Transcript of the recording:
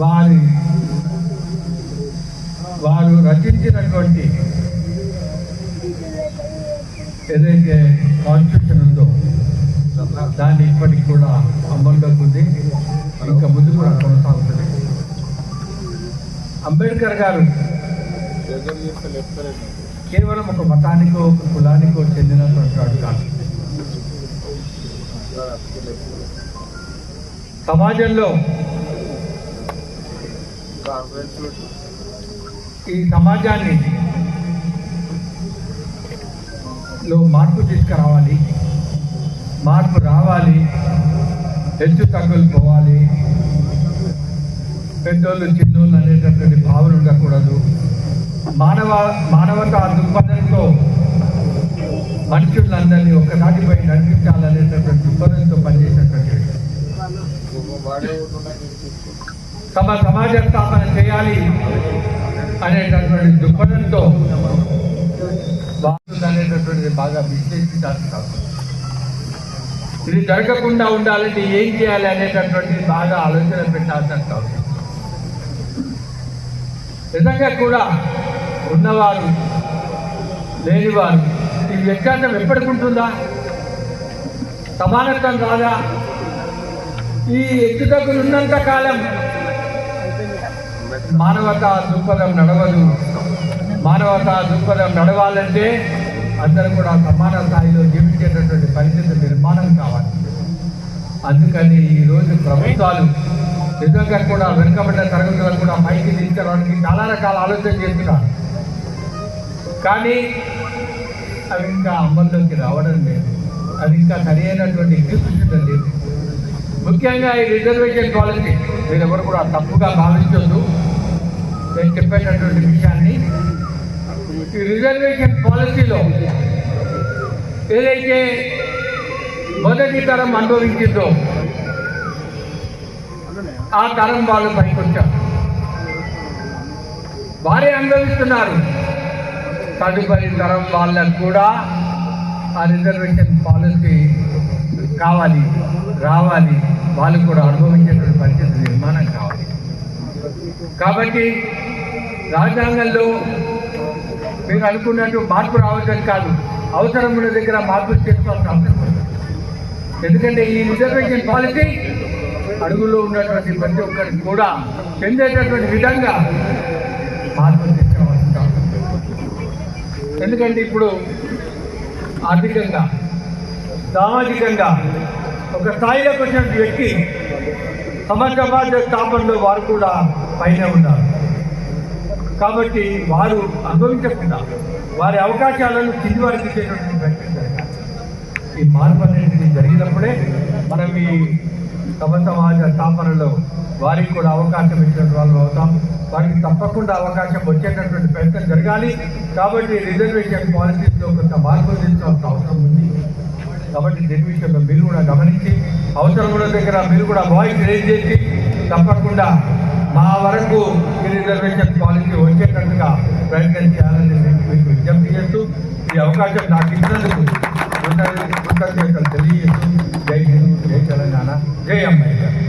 వారి వారు రచించినటువంటి ఏదైతే కాన్స్టిట్యూషన్ ఉందో దాన్ని ఇప్పటికి కూడా అమల్లోకి ఉంది. ఇంకా ముందు కూడా కొనసాగుతుంది. అంబేద్కర్ గారు కేవలం ఒక మతానికో ఒక కులానికో చెందినటువంటి వాడు కాదు. సమాజంలో ఈ సమాజాన్ని లో మార్పు తీసుకురావాలి మార్పు రావాలి హెచ్చు తగ్గులు పోవాలి పెద్దోళ్ళు చిన్నోళ్ళు అనేటటువంటి భావన ఉండకూడదు. మానవ మానవత దృక్పథంతో మనుషులందరినీ ఒక్కదాటిపై నడిపించాలనేటటువంటి దృక్పథంతో పనిచేసినటువంటి తమ సమాజ స్థాపన చేయాలి అనేటటువంటి దృక్పథంతో బాగుంది అనేటటువంటిది బాగా విశ్లేషించాల్సిన ఇది జరగకుండా ఉండాలంటే ఏం చేయాలి అనేటటువంటిది బాగా ఆలోచన పెట్టాల్సిన అవసరం. నిజంగా కూడా ఉన్నవారు లేనివారు ఈ వ్యత్యాసం ఎప్పటికుంటుందా సమానత్వం రాదా? ఈ ఎత్తుతగ్గులు ఉన్నంత కాలం మానవతా దృక్పథం నడవదు. మానవతా దృక్పథం నడవాలంటే అందరూ కూడా సమాన స్థాయిలో జీవించేటటువంటి పరిస్థితి నిర్మాణం కావాలి. అందుకని ఈరోజు ప్రభుత్వాలు నిజంగా కూడా వెనుకబడిన తరగతులను కూడా పైకి తీసుకురావడానికి చాలా రకాల ఆలోచన చేస్తున్నారు. కానీ అవి ఇంకా అమల్లోకి రావడం లేదు. అది ఇంకా సరి అయినటువంటి లేదు. ముఖ్యంగా ఈ రిజర్వేషన్ పాలసీ మీరు ఎవరు కూడా తప్పుగా భావించొద్దు. నేను చెప్పేటటువంటి విషయాన్ని ఈ రిజర్వేషన్ పాలసీలో ఏదైతే మొదటి తరం అనుభవించిందో ఆ తరం వాళ్ళు పైకి వచ్చారు వారే అనుభవిస్తున్నారు. తదుపరి తరం వాళ్ళకు కూడా ఆ రిజర్వేషన్ పాలసీ కావాలి రావాలి వాళ్ళు కూడా అనుభవించేటువంటి పరిస్థితి నిర్మాణం కావాలి. కాబట్టి రాజ్యాంగంలో మీరు అనుకున్నట్టు మార్పు రావడం కాదు. అవసరం ఉన్న దగ్గర మార్పు చేసుకోవాల్సిన అవసరం ఎందుకంటే ఈ రిజర్వేషన్ పాలసీ అడుగులో ఉన్నటువంటి ప్రతి ఒక్కరికి కూడా చెందేటటువంటి విధంగా మార్పు తీసుకోవాల్సిన ఎందుకంటే ఇప్పుడు ఆర్థికంగా సామాజికంగా ఒక స్థాయిలోకి వచ్చిన వ్యక్తి సమగ్రవాద సమాజ స్థాపనలో వారు కూడా పైన ఉన్నారు. కాబట్టి వారు అనుభవించకుండా వారి అవకాశాలను కింది వారికి ఇచ్చేటువంటి ప్రయత్నం ఈ మార్పు అనేది జరిగినప్పుడే మనం ఈ సమ సమాజ స్థాపనలో వారికి కూడా అవకాశం ఇచ్చినట్టు వాళ్ళు అవుతాం. వారికి తప్పకుండా అవకాశం వచ్చేటటువంటి ప్రయత్నం జరగాలి. కాబట్టి రిజర్వేషన్ పాలసీస్లో కొంత మార్పులు తీసుకోవాల్సిన అవసరం ఉంది. కాబట్టి దీని విషయంలో మీరు కూడా గమనించి అవసరం ఉన్న దగ్గర మీరు కూడా వాయిస్ రేజ్ చేసి తప్పకుండా మా వరకు ఈ రిజర్వేషన్ పాలసీ వచ్చేటట్టుగా ప్రయత్నం చేయాలని మీకు విజ్ఞప్తి చేస్తూ ఈ అవకాశం నాకు ఇచ్చినందుకు కృతజ్ఞతలు తెలియజేస్తూ జై హింద్ జై తెలంగాణ జై అమ్మాయి